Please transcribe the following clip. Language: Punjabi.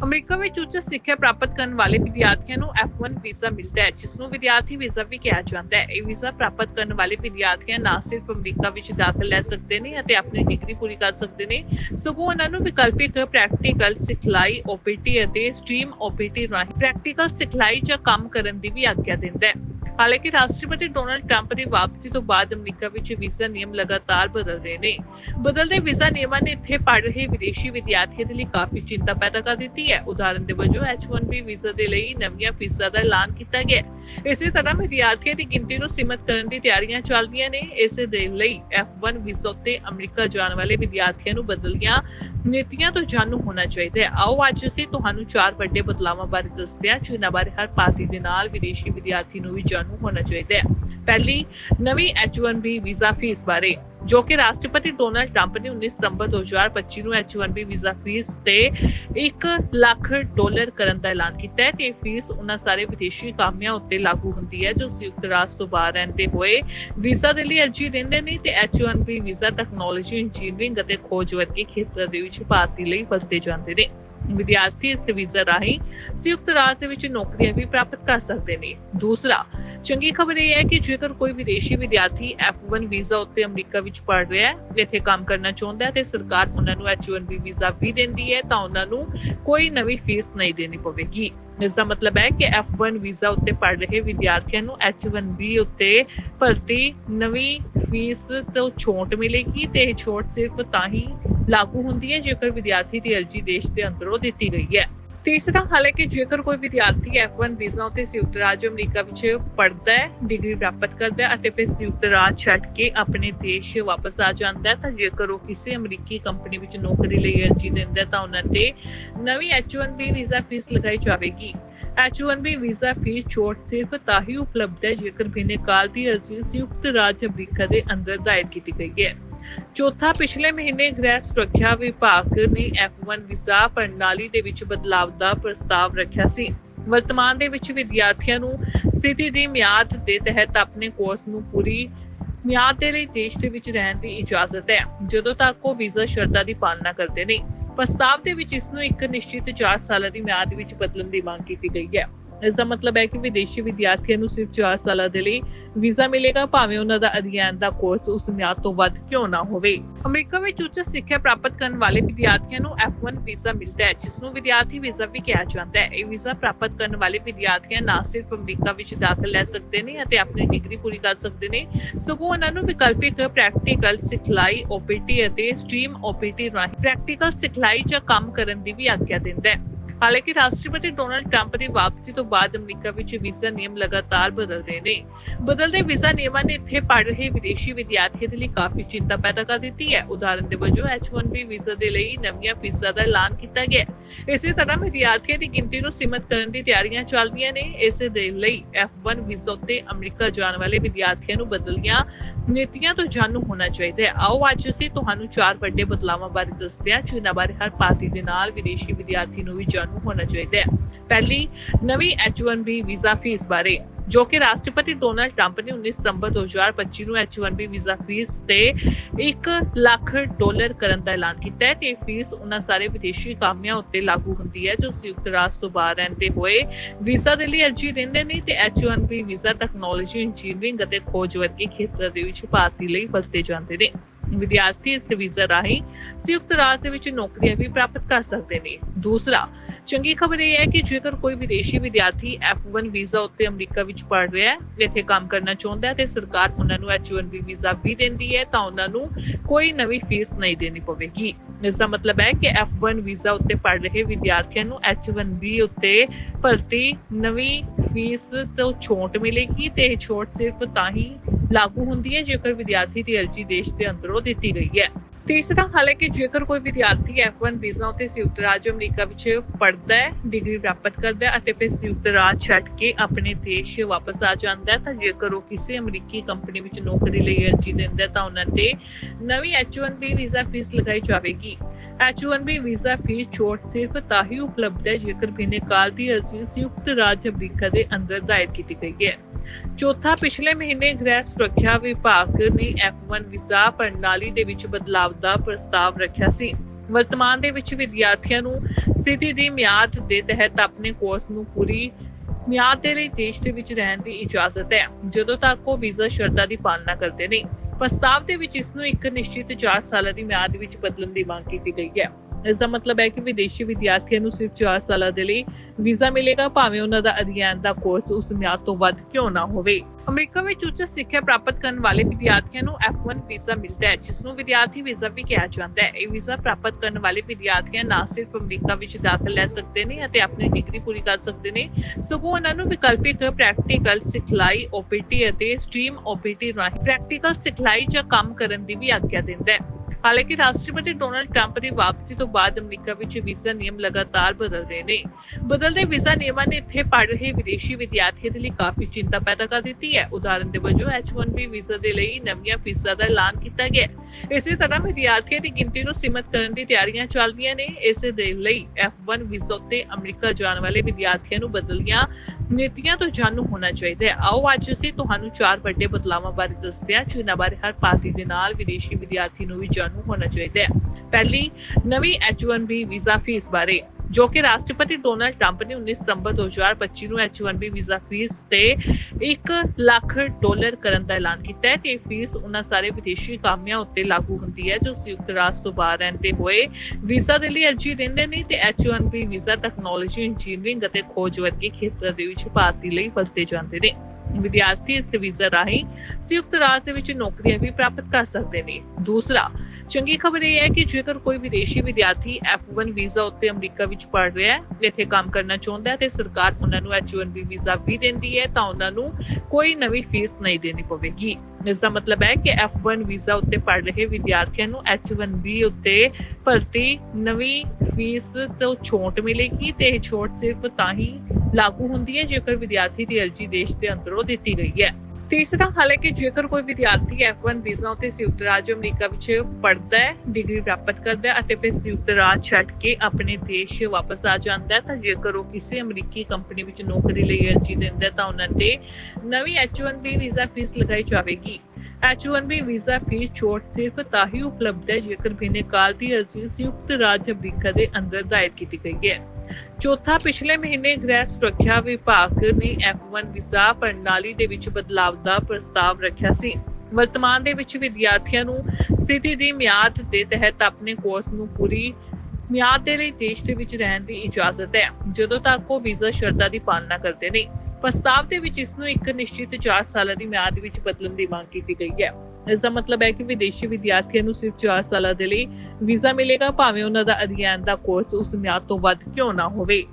ਅਮਰੀਕਾ ਵਿੱਚ ਉੱਚ ਸਿੱਖਿਆ ਪ੍ਰਾਪਤ ਕਰਨ ਵਾਲੇ ਵਿਦਿਆਰਥੀਆਂ ਨੂੰ F1 ਵੀਜ਼ਾ ਮਿਲਦਾ ਹੈ, ਜਿਸ ਨੂੰ ਵਿਦਿਆਰਥੀ ਵੀਜ਼ਾ ਵੀ ਕਿਹਾ ਜਾਂਦਾ ਹੈ। ਇਹ ਵੀਜ਼ਾ ਪ੍ਰਾਪਤ ਕਰਨ ਵਾਲੇ ਵਿਦਿਆਰਥੀਆਂ ਨਾ ਸਿਰਫ ਅਮਰੀਕਾ ਵਿੱਚ ਦਾਖਲ ਲੈ ਸਕਦੇ ਨੇ ਅਤੇ ਆਪਣੀ ਡਿਗਰੀ ਪੂਰੀ ਕਰ ਸਕਦੇ ਨੇ, ਸਗੋਂ ਉਹਨਾਂ ਨੂੰ ਵਿਕਲਪਿਕ ਪ੍ਰੈਕਟੀਕਲ ਸਿਖਲਾਈ OPT ਅਤੇ ਸਟ੍ਰੀਮ OPT ਰਾਹੀਂ ਪ੍ਰੈਕਟੀਕਲ ਸਿਖਲਾਈ ਜਾਂ ਕੰਮ ਕਰਨ ਦੀ ਵੀ ਆਗਿਆ ਦਿੰਦਾ ਹੈ। ਹਾਲਾਂਕਿ ਰਾਸ਼ਟਰਪਤੀ ਡੋਨਲਡ ਟਰੰਪ ਦੀ ਵਾਪਸੀ ਤੋਂ ਬਾਅਦ ਅਮਰੀਕਾ ਵਿੱਚ ਵੀਜ਼ਾ ਨਿਯਮ ਲਗਾਤਾਰ ਬਦਲ ਰਹੇ ਨੇ ਬਦਲਦੇ ਵੀਜ਼ਾ ਨਿਯਮਾਂ ਨੇ ਇੱਥੇ ਪੜ੍ਹ ਰਹੇ ਵਿਦੇਸ਼ੀ ਵਿਦਿਆਰਥੀਆਂ ਦੇ ਲਈ ਕਾਫੀ ਚਿੰਤਾ ਪੈਦਾ ਕਰ ਦਿੱਤੀ ਹੈ ਉਦਾਹਰਨ ਦੇ ਵਜੋਂ H1B ਵੀਜ਼ਾ ਦੇ ਲਈ ਨਵੀਆਂ ਫੀਸਾਂ ਦਾ ਐਲਾਨ ਕੀਤਾ ਗਿਆ ਹੈ। ਇਸੇ ਤਰ੍ਹਾਂ ਵਿਦਿਆਰਥੀਆਂ ਦੀ ਗਿਣਤੀ ਨੂੰ ਸੀਮਤ ਕਰਨ ਦੀ ਤਿਆਰੀਆਂ ਚੱਲ ਨੇ। ਇਸੇ ਦੇ ਲਈ F1 ਵੀਜ਼ਾ ਉੱਤੇ ਅਮਰੀਕਾ ਜਾਣ ਵਾਲੇ ਵਿਦਿਆਰਥੀਆਂ ਨੂੰ ਬਦਲੀਆਂ ਨੀਤੀਆਂ ਤੋਂ ਜਾਣੂ ਹੋਣਾ ਚਾਹੀਦਾ ਹੈ। ਆਓ ਅੱਜ ਅਸੀਂ ਤੁਹਾਨੂੰ ਚਾਰ ਵੱਡੇ ਬਦਲਾਵਾਂ ਬਾਰੇ ਦੱਸਦੇ ਹਾਂ, ਜਿਨ੍ਹਾਂ ਬਾਰੇ ਹਰ ਪਾਰਟੀ ਦੇ ਨਾਲ ਵਿਦੇਸ਼ੀ ਵਿਦਿਆਰਥੀ ਨੂੰ ਵੀ ਜਾਣੂ ਹੋਣਾ ਚਾਹੀਦਾ ਹੈ। ਪਹਿਲੀ, ਨਵੀਂ H1B ਵੀਜ਼ਾ ਫੀਸ ਬਾਰੇ ਜੋ ਕਿ ਰਾਸ਼ਟਰਪਤੀ ਡੋਨਲਡ ਟਰੰਪ ਨੇ 19 ਸਤੰਬਰ 2025 ਨੂੰ H1B ਵੀਜ਼ਾ ਫੀਸ ਤੇ 1 ਲੱਖ ਡਾਲਰ ਕਰਨ ਦਾ ਐਲਾਨ ਕੀਤਾ ਹੈ ਤੇ ਫੀਸ ਉਹਨਾਂ ਸਾਰੇ ਵਿਦੇਸ਼ੀ ਕਾਮਿਆਂ ਉੱਤੇ ਲਾਗੂ ਹੁੰਦੀ ਹੈ ਜੋ ਸੰਯੁਕਤ ਰਾਜ ਤੋਂ ਬਾਹਰ ਰਹਿੰਦੇ ਹੋਏ ਵੀਜ਼ਾ ਦੇ ਲਈ ਅਰਜ਼ੀ ਦਿੰਦੇ ਨੇ ਤੇ H1B ਵੀਜ਼ਾ ਟੈਕਨੋਲੋਜੀ ਇੰਜੀਨੀਅਰਿੰਗ ਅਤੇ ਖੋਜ ਵਰਗੇ ਖੇਤਰ ਦੇ ਵਿੱਚ ਭਾਰਤੀ ਲਈ ਵਰਤੇ ਜਾਂਦੇ ਨੇ। ਵਿਦਿਆਰਥੀ ਇਸ ਵੀਜ਼ਾ ਰਾਹੀਂ ਸੰਯੁਕਤ ਰਾਜ ਵਿੱਚ ਨੌਕਰੀਆਂ ਵੀ ਪ੍ਰਾਪਤ ਕਰ ਸਕਦੇ ਨੇ। ਦੂਸਰਾ ਚੰਗੀ ਖਬਰ ਇਹ ਹੈ ਕਿ ਜੇਕਰ ਕੋਈ ਵਿਦੇਸ਼ੀ ਵਿਦਿਆਰਥੀ F1 ਵੀਜ਼ਾ ਉੱਤੇ ਅਮਰੀਕਾ ਵਿੱਚ ਪੜ ਰਿਹਾ ਹੈ ਇੱਥੇ ਕੰਮ ਕਰਨਾ ਚਾਹੁੰਦਾ ਹੈ ਤੇ ਸਰਕਾਰ ਉਹਨਾਂ ਨੂੰ H1B ਵੀਜ਼ਾ ਵੀ ਦਿੰਦੀ ਹੈ, ਤਾਂ ਉਹਨਾਂ ਨੂੰ ਕੋਈ ਨਵੀਂ ਫੀਸ ਨਹੀਂ ਦੇਣੀ ਪਵੇਗੀ। ਇਸ ਦਾ ਮਤਲਬ ਹੈ ਕਿ F1 ਵੀਜ਼ਾ ਉੱਤੇ ਪੜ ਰਹੇ ਵਿਦਿਆਰਥੀਆਂ ਨੂੰ H1B ਉੱਤੇ ਭਰਤੀ ਨਵੀਂ ਫੀਸ ਤੋਂ ਛੋਟ ਮਿਲੇਗੀ ਤੇ ਇਹ ਛੋਟ ਸਿਰਫ ਤਾਂ ਹੀ ਲਾਗੂ ਹੁੰਦੀ ਹੈ ਜੇਕਰ ਵਿਦਿਆਰਥੀ ਦੀ ਅਰਜ਼ੀ ਦੇਸ਼ ਦੇ ਅੰਦਰੋਂ ਦਿੱਤੀ ਗਈ ਹੈ। ਤੀਸਰਾ, ਹਾਲਾਂਕਿ ਜੇਕਰ ਕੋਈ ਵਿਦਿਆਰਥੀ F1 ਵੀਜ਼ਾ ਉਤੇ ਸੰਯੁਕਤ ਰਾਜ ਅਮਰੀਕਾ ਵਿੱਚ ਪੜ੍ਹਦਾ ਹੈ ਡਿਗਰੀ ਪ੍ਰਾਪਤ ਕਰਦਾ ਹੈ ਅਤੇ ਫਿਰ ਸੰਯੁਕਤ ਰਾਜ ਛੱਡ ਕੇ ਆਪਣੇ ਦੇਸ਼ ਵਾਪਸ ਆ ਜਾਂਦਾ ਹੈ, ਤਾਂ ਜੇਕਰ ਉਹ ਕਿਸੇ ਅਮਰੀਕੀ ਕੰਪਨੀ ਵਿੱਚ ਨੌਕਰੀ ਲਈ ਅਰਜ਼ੀ ਦਿੰਦਾ ਹੈ, ਤਾਂ ਉਹਨਾਂ ਤੇ ਨਵੀਂ H1B ਵੀਜ਼ਾ ਫੀਸ ਲਗਾਈ ਜਾਵੇਗੀ। H1B ਵੀਜ਼ਾ ਫੀਸ ਛੋਟ ਸਿਰਫ ਤਾਂ ਹੀ ਉਪਲਬਧ ਹੈ ਜੇਕਰ ਬਿਨੇਕਾਲ ਦੀ ਅਰਜ਼ੀ ਸੰਯੁਕਤ ਰਾਜ ਅਮਰੀਕਾ ਦੇ ਅੰਦਰ ਦਾਇਰ ਕੀਤੀ ਗਈ ਹੈ। ਚੌਥਾ, ਪਿਛਲੇ ਮਹੀਨੇ ਗ੍ਰਹਿ ਸੁਰੱਖਿਆ ਵਿਭਾਗ ਨੇ F1 ਵੀਜ਼ਾ ਪ੍ਰਣਾਲੀ ਦੇ ਵਿੱਚ ਬਦਲਾਵ ਦਾ ਪ੍ਰਸਤਾਵ ਰੱਖਿਆ ਸੀ। ਵਰਤਮਾਨ ਦੇ ਵਿੱਚ ਵਿਦਿਆਰਥੀਆਂ ਨੂੰ ਸਥਿਤੀ ਦੀ ਮਿਆਦ ਦੇ ਤਹਿਤ ਆਪਣੇ ਕੋਰਸ ਨੂੰ ਪੂਰੀ ਮਿਆਦ ਦੇ ਲਈ ਦੇਸ਼ ਦੇ ਵਿੱਚ ਰਹਿਣ ਦੀ ਇਜਾਜ਼ਤ ਹੈ। ਜਦੋਂ ਤੱਕ ਉਹ ਵੀਜ਼ਾ ਸ਼ਰਤਾਂ ਦੀ ਪਾਲਣਾ ਕਰਦੇ ਨਹੀਂ ਪ੍ਰਸਤਾਵ ਦੇ ਵਿੱਚ ਇਸ ਨੂੰ ਇੱਕ ਨਿਸ਼ਚਿਤ 4 ਸਾਲਾਂ ਦੀ ਮਿਆਦ ਵਿੱਚ ਬਦਲਣ ਦੀ ਮੰਗ ਕੀਤੀ ਗਈ ਹੈ। ਇਸ ਦਾ ਮਤਲਬ ਹੈ ਕਿ ਵਿਦੇਸ਼ੀ ਵਿਦਿਆਰਥੀਆਂ ਨੂੰ ਸਿਰਫ 4 ਸਾਲਾਂ ਦੇ ਲਈ ਵੀਜ਼ਾ ਮਿਲੇਗਾ, ਭਾਵੇਂ ਉਹਨਾਂ ਦਾ ਅਧਿਐਨ ਦਾ ਕੋਰਸ ਉਸ ਮਿਆਦ ਤੋਂ ਵੱਧ ਕਿਉਂ ਨਾ ਹੋਵੇ। ਅਮਰੀਕਾ ਵਿੱਚ ਉੱਚ ਸਿੱਖਿਆ ਪ੍ਰਾਪਤ ਕਰਨ ਵਾਲੇ ਵਿਦਿਆਰਥੀਆਂ ਨੂੰ F1 ਵੀਜ਼ਾ ਮਿਲਦਾ ਹੈ, ਜਿਸ ਨੂੰ ਵਿਦਿਆਰਥੀ ਵੀਜ਼ਾ ਵੀ ਕਿਹਾ ਜਾਂਦਾ ਹੈ। ਇਹ ਵੀਜ਼ਾ ਪ੍ਰਾਪਤ ਕਰਨ ਵਾਲੇ ਵਿਦਿਆਰਥੀਆਂ ਨਾ ਸਿਰਫ ਅਮਰੀਕਾ ਵਿੱਚ ਦਾਖਲ ਲੈ ਸਕਦੇ ਨੇ ਅਤੇ ਆਪਣੀ ਡਿਗਰੀ ਪੂਰੀ ਕਰ ਸਕਦੇ ਨੇ, ਸਗੋਂ ਉਹਨਾਂ ਨੂੰ ਵਿਕਲਪਿਕ ਪ੍ਰੈਕਟੀਕਲ ਸਿਖਲਾਈ OPT ਅਤੇ ਸਟ੍ਰੀਮ OPT ਰਾਹੀਂ ਪ੍ਰੈਕਟੀਕਲ ਸਿਖਲਾਈ ਜਾਂ ਕੰਮ ਕਰਨ ਦੀ ਵੀ ਆਗਿਆ ਦਿੰਦਾ ਹੈ। ਹਾਲਾਂਕਿ ਰਾਸ਼ਟਰਪਤੀ ਡੋਨਲਡ ਟਰੰਪ ਦੀ ਵਾਪਸੀ ਤੋਂ ਬਾਅਦ ਅਮਰੀਕਾ ਵਿੱਚ ਵੀਜ਼ਾ ਨਿਯਮ ਲਗਾਤਾਰ ਬਦਲ ਰਹੇ ਨੇ। ਬਦਲਦੇ ਵੀਜ਼ਾ ਨਿਯਮਾਂ ਨੇ ਇੱਥੇ ਪੜ ਰਹੇ ਵਿਦੇਸ਼ੀ ਵਿਦਿਆਰਥੀਆਂ ਦੇ ਲਈ ਕਾਫੀ ਚਿੰਤਾ ਪੈਦਾ ਕਰ ਦਿੱਤੀ ਹੈ। ਉਦਾਹਰਨ ਦੇ ਵਜੋਂ H1B ਵੀਜ਼ਾ ਦੇ ਲਈ ਨਵੀਆਂ ਫੀਸਾਂ ਦਾ ਐਲਾਨ ਕੀਤਾ ਗਿਆ ਹੈ। ਇਸੇ ਤਰ੍ਹਾਂ ਵਿਦਿਆਰਥੀਆਂ ਦੀ ਗਿਣਤੀ ਨੂੰ ਸੀਮਤ ਕਰਨ ਦੀ ਤਿਆਰੀਆਂ ਚੱਲਦੀਆਂ ਨੇ। ਇਸ ਦੇ ਲਈ F1 ਵੀਜ਼ਾ ਉੱਤੇ ਅਮਰੀਕਾ ਜਾਣ ਵਾਲੇ ਵਿਦਿਆਰਥੀਆਂ ਨੂੰ ਬਦਲੀਆਂ ਨੀਤੀਆਂ ਤੋਂ ਜਾਣੂ ਹੋਣਾ ਚਾਹੀਦਾ ਹੈ। ਆਓ ਅੱਜ ਅਸੀਂ ਤੁਹਾਨੂੰ ਚਾਰ ਵੱਡੇ ਬਦਲਾਵਾਂ ਬਾਰੇ ਦੱਸਦੇ ਹਾਂ, ਜਿਨ੍ਹਾਂ ਬਾਰੇ ਹਰ ਪਾਰਟੀ ਦੇ ਨਾਲ ਵਿਦੇਸ਼ੀ ਵਿਦਿਆਰਥੀ ਨੂੰ ਵੀ ਜਾਣੂ ਹੋਣਾ ਚਾਹੀਦਾ ਹੈ। ਪਹਿਲੀ, ਨਵੀਂ H1B ਵੀਜ਼ਾ ਫੀਸ ਬਾਰੇ। ਜੋ ਕਿ ਰਾਸ਼ਟਰਪਤੀ ਡੋਨਲਡ ਟਰੰਪ ਨੇ 19 ਸਤੰਬਰ 2025 ਨੂੰ H1B ਵੀਜ਼ਾ ਫੀਸ ਤੇ 1 ਲੱਖ ਡਾਲਰ ਕਰਨ ਦਾ ਐਲਾਨ ਕੀਤਾ ਹੈ ਤੇ ਇਹ ਫੀਸ ਉਹਨਾਂ ਸਾਰੇ ਵਿਦੇਸ਼ੀ ਕਾਮਿਆਂ ਉੱਤੇ ਲਾਗੂ ਹੁੰਦੀ ਹੈ, ਜੋ ਸੰਯੁਕਤ ਰਾਜ ਤੋਂ ਬਾਹਰ ਰਹਿੰਦੇ ਹੋਏ ਵੀਜ਼ਾ ਦੇ ਲਈ ਅਰਜ਼ੀ ਦਿੰਦੇ ਨੇ ਤੇ H1B ਵੀਜ਼ਾ ਟੈਕਨੋਲੋਜੀ ਇੰਜੀਨੀਅਰਿੰਗ ਅਤੇ ਖੋਜ ਵਰਗੇ ਖੇਤਰ ਦੇ ਵਿੱਚ ਭਾਰਤੀ ਲਈ ਵਰਤੇ ਜਾਂਦੇ ਨੇ। ਵਿਦਿਆਰਥੀ ਇਸ ਵੀਜ਼ਾ ਰਾਹੀਂ ਸੰਯੁਕਤ ਰਾਜ ਦੇ ਵਿੱਚ ਨੌਕਰੀਆਂ ਵੀ ਪ੍ਰਾਪਤ ਕਰ ਸਕਦੇ ਨੇ। ਦੂਸਰਾ ਚੰਗੀ ਖਬਰ ਇਹ ਹੈ ਕਿ ਜੇਕਰ ਕੋਈ ਵਿਦੇਸ਼ੀ ਵਿਦਿਆਰਥੀ F1 ਵੀਜ਼ਾ ਉੱਤੇ ਅਮਰੀਕਾ ਵਿੱਚ ਪੜ ਰਿਹਾ ਹੈ, ਇੱਥੇ ਕੰਮ ਕਰਨਾ ਚਾਹੁੰਦਾ ਹੈ ਤੇ ਸਰਕਾਰ ਉਹਨਾਂ ਨੂੰ H1B ਵੀਜ਼ਾ ਵੀ ਦਿੰਦੀ ਹੈ, ਤਾਂ ਉਹਨਾਂ ਨੂੰ ਕੋਈ ਨਵੀਂ ਫੀਸ ਨਹੀਂ ਦੇਣੀ ਪਵੇਗੀ। ਇਸ ਦਾ ਮਤਲਬ ਹੈ ਕਿ F1 ਵੀਜ਼ਾ ਉੱਤੇ ਪੜ ਰਹੇ ਵਿਦਿਆਰਥੀਆਂ ਨੂੰ H1B ਉੱਤੇ ਭਰਤੀ ਨਵੀਂ ਫੀਸ ਤੋਂ ਛੋਟ ਮਿਲੇਗੀ ਤੇ ਇਹ ਛੋਟ ਸਿਰਫ ਤਾਂ ਹੀ ਲਾਗੂ ਹੁੰਦੀ ਹੈ ਜੇਕਰ ਵਿਦਿਆਰਥੀ ਦੀ ਅਰਜ਼ੀ ਦੇਸ਼ ਦੇ ਅੰਦਰੋਂ ਦਿੱਤੀ ਗਈ ਹੈ। ਤੀਸਰਾ ਹਾਲਾਂਕਿ ਜੇਕਰ ਕੋਈ ਵਿਦਿਆਰਥੀ F1 ਵੀਜ਼ਾ ਉਤੇ ਸੰਯੁਕਤ ਰਾਜ ਅਮਰੀਕਾ ਵਿੱਚ ਪੜ੍ਹਦਾ ਹੈ ਡਿਗਰੀ ਪ੍ਰਾਪਤ ਕਰਦਾ ਹੈ ਅਤੇ ਫਿਰ ਸੰਯੁਕਤ ਰਾਜ ਛੱਡ ਕੇ ਆਪਣੇ ਦੇਸ਼ ਵਾਪਸ ਆ ਜਾਂਦਾ ਹੈ, ਤਾਂ ਜੇਕਰ ਉਹ ਕਿਸੇ ਅਮਰੀਕੀ ਕੰਪਨੀ ਵਿੱਚ ਨੌਕਰੀ ਲਈ ਅਰਜ਼ੀ ਦਿੰਦਾ ਹੈ, ਤਾਂ ਉਹਨਾਂ ਤੇ ਨਵੀਂ H1B ਵੀਜ਼ਾ ਫੀਸ ਲਗਾਈ ਜਾਵੇਗੀ। H1B ਵੀਜ਼ਾ ਫੀਸ ਛੋਟ ਸਿਰਫ ਤਾਂ ਹੀ ਉਪਲਬਧ ਹੈ ਜੇਕਰ ਬਿਨੇਕਾਲ ਦੀ ਅਰਜ਼ੀ ਸੰਯੁਕਤ ਰਾਜ ਅਮਰੀਕਾ ਦੇ ਅੰਦਰ ਦਾਇਰ ਕੀਤੀ ਗਈ ਹੈ। ਚੌਥਾ, ਪਿਛਲੇ ਮਹੀਨੇ ਗ੍ਰਹਿ ਸੁਰੱਖਿਆ ਵਿਭਾਗ ਨੇ F1 ਵੀਜ਼ਾ ਪ੍ਰਣਾਲੀ ਦੇ ਵਿੱਚ ਬਦਲਾਵ ਦਾ ਪ੍ਰਸਤਾਵ ਰੱਖਿਆ ਸੀ। ਵਰਤਮਾਨ ਦੇ ਵਿੱਚ ਵਿਦਿਆਰਥੀਆਂ ਨੂੰ ਸਥਿਤੀ ਦੀ ਮਿਆਦ ਦੇ ਤਹਿਤ ਆਪਣੇ ਕੋਰਸ ਨੂੰ ਪੂਰੀ ਮਿਆਦ ਦੇ ਲਈ ਦੇਸ਼ ਦੇ ਵਿੱਚ ਰਹਿਣ ਦੀ ਇਜਾਜ਼ਤ ਹੈ। ਜਦੋਂ ਤੱਕ ਉਹ ਵੀਜ਼ਾ ਸ਼ਰਤਾਂ ਦੀ ਪਾਲਣਾ ਕਰਦੇ ਨਹੀਂ। ਪ੍ਰਸਤਾਵ ਦੇ ਵਿੱਚ ਇਸ ਨੂੰ ਇੱਕ ਨਿਸ਼ਚਿਤ 4 ਸਾਲਾਂ ਦੀ ਮਿਆਦ ਵਿੱਚ ਬਦਲਣ ਦੀ ਮੰਗ ਕੀਤੀ ਗਈ ਹੈ। ਇਸ ਦਾ ਮਤਲਬ ਹੈ ਕਿ ਵਿਦੇਸ਼ੀ ਵਿਦਿਆਰਥੀਆਂ ਨੂੰ ਸਿਰਫ 4 ਸਾਲਾਂ ਦੇ ਲਈ ਵੀਜ਼ਾ ਮਿਲੇਗਾ, ਭਾਵੇਂ ਉਹਨਾਂ ਦਾ ਅਧਿਐਨ ਦਾ ਕੋਰਸ ਉਸ ਮਿਆਦ ਤੋਂ ਵੱਧ ਕਿਉਂ ਨਾ ਹੋਵੇ। ਅਮਰੀਕਾ ਵਿੱਚ ਉੱਚ ਸਿੱਖਿਆ ਪ੍ਰਾਪਤ ਕਰਨ ਵਾਲੇ ਵਿਦਿਆਰਥੀਆਂ ਨੂੰ F1 ਵੀਜ਼ਾ ਮਿਲਦਾ ਹੈ, ਜਿਸ ਨੂੰ ਵਿਦਿਆਰਥੀ ਵੀਜ਼ਾ ਵੀ ਕਿਹਾ ਜਾਂਦਾ ਹੈ। ਇਹ ਵੀਜ਼ਾ ਪ੍ਰਾਪਤ ਕਰਨ ਵਾਲੇ ਵਿਦਿਆਰਥੀਆਂ ਨਾ ਸਿਰਫ ਅਮਰੀਕਾ ਵਿੱਚ ਦਾਖਲ ਲੈ ਸਕਦੇ ਨੇ ਅਤੇ ਆਪਣੀ ਡਿਗਰੀ ਪੂਰੀ ਕਰ ਸਕਦੇ ਨੇ, ਸਗੋਂ ਉਹਨਾਂ ਨੂੰ ਵਿਕਲਪਿਕ ਪ੍ਰੈਕਟੀਕਲ ਸਿਖਲਾਈ OPT ਅਤੇ ਸਟ੍ਰੀਮ OPT ਰਾਹੀਂ ਪ੍ਰੈਕਟੀਕਲ ਸਿਖਲਾਈ ਜਾਂ ਕੰਮ ਕਰਨ ਦੀ ਵੀ ਆਗਿਆ ਦਿੰਦਾ ਹੈ। ਹਾਲਾਂਕਿ ਰਾਸ਼ਟਰਪਤੀ ਡੋਨਾਲਡ ਟਰੰਪ ਦੀ ਵਾਪਸੀ ਤੋਂ ਬਾਅਦ ਅਮਰੀਕਾ ਵਿੱਚ ਵੀਜ਼ਾ ਨਿਯਮ ਲਗਾਤਾਰ ਬਦਲ ਰਹੇ ਨੇ। ਬਦਲਦੇ ਵੀਜ਼ਾ ਨਿਯਮਾਂ ਨੇ ਇੱਥੇ ਪੜ ਰਹੇ ਵਿਦੇਸ਼ੀ ਵਿਦਿਆਰਥੀਆਂ ਦੇ ਲਈ ਕਾਫੀ ਚਿੰਤਾ ਪੈਦਾ ਕਰ ਦਿੱਤੀ ਹੈ। ਉਦਾਹਰਨ ਦੇ ਵਜੋਂ H1B ਵੀਜ਼ਾ ਦੇ ਲਈ ਨਵੀਆਂ ਫੀਸਾਂ ਦਾ ਐਲਾਨ ਕੀਤਾ ਗਿਆ ਇਸੇ ਤਰ੍ਹਾਂ ਵਿਦਿਆਰਥੀਆਂ ਦੀ ਗਿਣਤੀ ਨੂੰ ਸੀਮਤ ਕਰਨ ਦੀ ਤਿਆਰੀਆਂ ਚੱਲਦੀਆਂ ਨੇ। ਇਸ ਦੇ ਲਈ F1 ਵੀਜ਼ਾ ਉੱਤੇ ਅਮਰੀਕਾ ਜਾਣ ਵਾਲੇ ਵਿਦਿਆਰਥੀਆਂ ਨੂੰ ਬਦਲੀਆਂ ਨੀਤੀਆਂ ਤੋਂ ਜਾਣੂ ਹੋਣਾ ਚਾਹੀਦਾ ਹੈ। ਆਓ ਅੱਜ ਅਸੀਂ ਤੁਹਾਨੂੰ ਚਾਰ ਵੱਡੇ ਬਦਲਾਵਾਂ ਬਾਰੇ ਦੱਸਦੇ ਹਾਂ, ਜਿਨ੍ਹਾਂ ਬਾਰੇ ਹਰ ਪਾਰਟੀ ਦੇ ਨਾਲ ਵਿਦੇਸ਼ੀ ਵਿਦਿਆਰਥੀ ਨੂੰ ਵੀ ਜਾਣੂ ਹੋਣਾ ਚਾਹੀਦਾ ਹੈ। ਪਹਿਲੀ, ਨਵੀਂ H1B ਵੀਜ਼ਾ ਫੀਸ ਬਾਰੇ। ਜੋ ਕਿ ਰਾਸ਼ਟਰਪਤੀ ਡੋਨਾਲਡ ਟਰੰਪ ਨੇ 19 ਸਤੰਬਰ 2025 ਨੂੰ H1B ਵੀਜ਼ਾ ਫੀਸ ਤੇ 1 ਲੱਖ ਡਾਲਰ ਕਰਨ ਦਾ ਐਲਾਨ ਕੀਤਾ ਹੈ ਤੇ ਇਹ ਫੀਸ ਉਹਨਾਂ ਸਾਰੇ ਵਿਦੇਸ਼ੀ ਕਾਮਿਆਂ ਉੱਤੇ ਲਾਗੂ ਹੁੰਦੀ ਹੈ ਜੋ ਸੰਯੁਕਤ ਰਾਸ਼ਟਰ ਤੋਂ ਬਾਹਰ ਰਹਿੰਦੇ ਹੋਏ ਵੀਜ਼ਾ ਦੇ ਲਈ ਅਰਜ਼ੀ ਦਿੰਦੇ ਨੇ ਤੇ H1B ਵੀਜ਼ਾ ਟੈਕਨੋਲੋਜੀ ਇੰਜੀਨੀਅਰਿੰਗ ਅਤੇ ਖੋਜ ਵਰਗੇ ਖੇਤਰ ਦੇ ਵਿੱਚ ਭਾਰਤੀ ਲਈ ਵਰਤੇ ਜਾਂਦੇ ਨੇ। ਵਿਦਿਆਰਥੀ ਇਸ ਵੀਜ਼ਾ ਰਾਹੀਂ ਸੰਯੁਕਤ ਰਾਜ ਦੇ ਵਿੱਚ ਨੌਕਰੀਆਂ ਵੀ ਪ੍ਰਾਪਤ ਕਰ ਸਕਦੇ ਨੇ। ਦੂਸਰਾ ਚੰਗੀ ਖਬਰ ਇਹ ਹੈ ਕਿ ਜੇਕਰ ਕੋਈ ਵਿਦੇਸ਼ੀ ਵਿਦਿਆਰਥੀ F1 ਵੀਜ਼ਾ ਉੱਤੇ ਅਮਰੀਕਾ ਵਿੱਚ ਪੜ ਰਿਹਾ ਹੈ ਇੱਥੇ ਕੰਮ ਕਰਨਾ ਚਾਹੁੰਦਾ ਹੈ ਤੇ ਸਰਕਾਰ ਉਹਨਾਂ ਨੂੰ H1B ਵੀਜ਼ਾ ਵੀ ਦਿੰਦੀ ਹੈ, ਤਾਂ ਉਹਨਾਂ ਨੂੰ ਕੋਈ ਨਵੀਂ ਫੀਸ ਨਹੀਂ ਦੇਣੀ ਪਵੇਗੀ। ਇਸ ਦਾ ਮਤਲਬ ਹੈ ਕਿ F1 ਵੀਜ਼ਾ ਉੱਤੇ ਪੜ ਰਹੇ ਵਿਦਿਆਰਥੀਆਂ ਨੂੰ H1B ਉੱਤੇ ਭਰਤੀ ਨਵੀਂ ਫੀਸ ਤੋਂ ਛੋਟ ਮਿਲੇਗੀ ਤੇ ਇਹ ਛੋਟ ਸਿਰਫ ਤਾਂ ਹੀ ਲਾਗੂ ਹੁੰਦੀ ਹੈ ਜੇਕਰ ਵਿਦਿਆਰਥੀ ਦੀ ਅਰਜ਼ੀ ਦੇਸ਼ ਦੇ ਅੰਦਰੋਂ ਦਿੱਤੀ ਗਈ ਹੈ। ਤੀਸਰਾ ਹਾਲਾਂਕਿ ਜੇਕਰ ਕੋਈ ਵਿਦਿਆਰਥੀ F1 ਵੀਜ਼ਾ ਉੱਤੇ ਸੰਯੁਕਤ ਰਾਜ ਅਮਰੀਕਾ ਵਿੱਚ ਪੜ੍ਹਦਾ ਹੈ ਡਿਗਰੀ ਪ੍ਰਾਪਤ ਕਰਦਾ ਹੈ ਅਤੇ ਫਿਰ ਸੰਯੁਕਤ ਰਾਜ ਛੱਡ ਕੇ ਆਪਣੇ ਦੇਸ਼ ਵਾਪਸ ਆ ਜਾਂਦਾ ਹੈ, ਤਾਂ ਜੇਕਰ ਉਹ ਕਿਸੇ ਅਮਰੀਕੀ ਕੰਪਨੀ ਵਿੱਚ ਨੌਕਰੀ ਲਈ ਅਰਜ਼ੀ ਦਿੰਦਾ ਹੈ, ਤਾਂ ਉਹਨਾਂ ਤੇ ਨਵੀਂ H1B ਵੀਜ਼ਾ ਫੀਸ ਲਗਾਈ ਜਾਵੇਗੀ। H1B ਵੀਜ਼ਾ ਫੀਸ ਛੋਟ ਸਿਰਫ ਤਾਂ ਹੀ ਉਪਲਬਧ ਹੈ ਜੇਕਰ ਬਿਨੇਕਾਲ ਦੀ ਅਰਜ਼ੀ ਸੰਯੁਕਤ ਰਾਜ ਅਮਰੀਕਾ ਦੇ ਅੰਦਰ ਦਾਇਰ ਕੀਤੀ ਗਈ ਹੈ। ਚੌਥਾ, ਪਿਛਲੇ ਮਹੀਨੇ ਗ੍ਰਹਿ ਸੁਰੱਖਿਆ ਵਿਭਾਗ ਨੇ F1 ਵੀਜ਼ਾ ਪ੍ਰਣਾਲੀ ਦੇ ਵਿੱਚ ਬਦਲਾਵ ਦਾ ਪ੍ਰਸਤਾਵ ਰੱਖਿਆ ਸੀ। ਵਰਤਮਾਨ ਦੇ ਵਿੱਚ ਵਿਦਿਆਰਥੀਆਂ ਨੂੰ ਸਥਿਤੀ ਦੀ ਮਿਆਦ ਦੇ ਤਹਿਤ ਆਪਣੇ ਕੋਰਸ ਨੂੰ ਪੂਰੀ ਮਿਆਦ ਦੇ ਲਈ ਦੇਸ਼ ਦੇ ਵਿੱਚ ਰਹਿਣ ਦੀ ਇਜਾਜ਼ਤ ਹੈ। ਜਦੋਂ ਤੱਕ ਉਹ ਵੀਜ਼ਾ ਸ਼ਰਤਾਂ ਦੀ ਪਾਲਣਾ ਕਰਦੇ ਨਹੀਂ ਪ੍ਰਸਤਾਵ ਦੇ ਵਿੱਚ ਇਸ ਨੂੰ ਇੱਕ ਨਿਸ਼ਚਿਤ 4 ਸਾਲਾਂ ਦੀ ਮਿਆਦ ਵਿੱਚ ਬਦਲਣ ਦੀ ਮੰਗ ਕੀਤੀ ਗਈ ਹੈ। ਇਸ ਦਾ ਮਤਲਬ ਹੈ ਕਿ ਵਿਦੇਸ਼ੀ ਵਿਦਿਆਰਥੀਆਂ ਨੂੰ ਸਿਰਫ 4 ਸਾਲਾਂ ਦੇ ਲਈ ਵੀਜ਼ਾ ਮਿਲੇਗਾ, ਭਾਵੇਂ ਉਹਨਾਂ ਦਾ ਅਧਿਐਨ ਦਾ ਕੋਰਸ ਉਸ ਮਿਆਦ ਤੋਂ ਵੱਧ ਕਿਉਂ ਨਾ ਹੋਵੇ।